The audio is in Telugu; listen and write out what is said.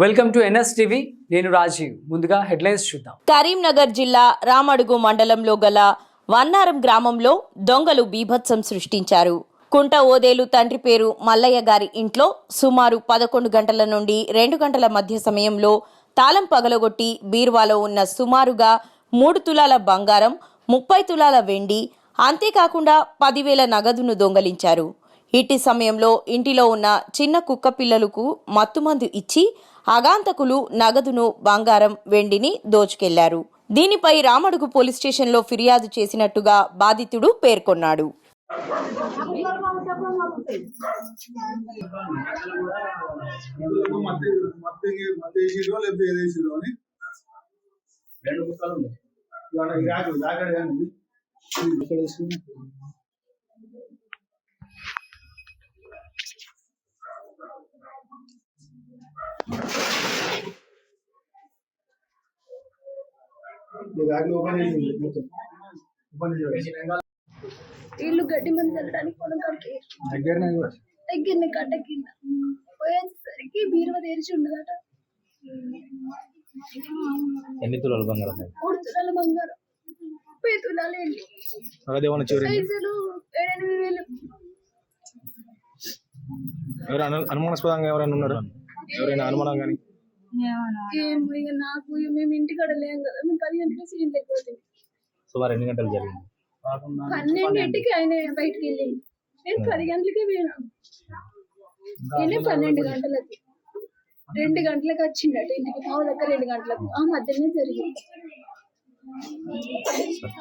Welcome to NS TV. నేను రాజీవ్. ముందుగా హెడ్లైన్స్ చూద్దాం. కరీంనగర్ జిల్లా రామడుగు మండలంలో గల వన్నారం గ్రామంలో దొంగలు బీభత్సం సృష్టించారు. కుంట ఓదేలు తండ్రి పేరు మల్లయ్య గారి ఇంట్లో సుమారు పదకొండు గంటల నుండి రెండు గంటల మధ్య సమయంలో తాళం పగలగొట్టి బీరువాలో ఉన్న సుమారుగా మూడు తులాల బంగారం ముప్పై తులాల వెండి అంతేకాకుండా పదివేల నగదును దొంగలించారు. ఇట్టి సమయంలో ఇంటిలో ఉన్న చిన్న కుక్క పిల్లలకు మత్తుమందు ఇచ్చి అగాంతకులు నగదును బంగారం వెండిని దోచుకెళ్ళారు దీనిపై రామడుగు పోలీస్ స్టేషన్లో ఫిర్యాదు చేసినట్టుగా బాధితుడు పేర్కొన్నాడు రెండు వీళ్ళు గడ్డి మంది వెళ్ళడానికి పొలం కాడికి దగ్గరనే కట్ట కింద. పోయేసరికి బీరువా తెరిచి ఉండదట ఎన్ని తులాలు బంగారం మూడు తులాల బంగారం. ముప్పై తులాలు వెళ్ళి చివరి పైసలు ఏడెనిమిది వేలు. ఎవరు అను అనుమానాస్పదంగా ఎవరైనా ఉన్నారా? ఎవరైనా అనుమానం కానీ ఏమో ఇక నాకు ఇక మేము ఇంటికాడ లేం కదా మేము పది గంటలకు సీన్ లేకపోతే. సుమారు ఎన్ని గంటలు జరిగింది? పన్నెండింటికి ఆయన బయటికి వెళ్ళింది నేను పది గంటలకే పోయినా. నేనే పన్నెండు గంటలకి. రెండు గంటలకు వచ్చిండట ఇంటికి పావు దగ్గర రెండు గంటలకు. ఆ మధ్యనే జరిగింది.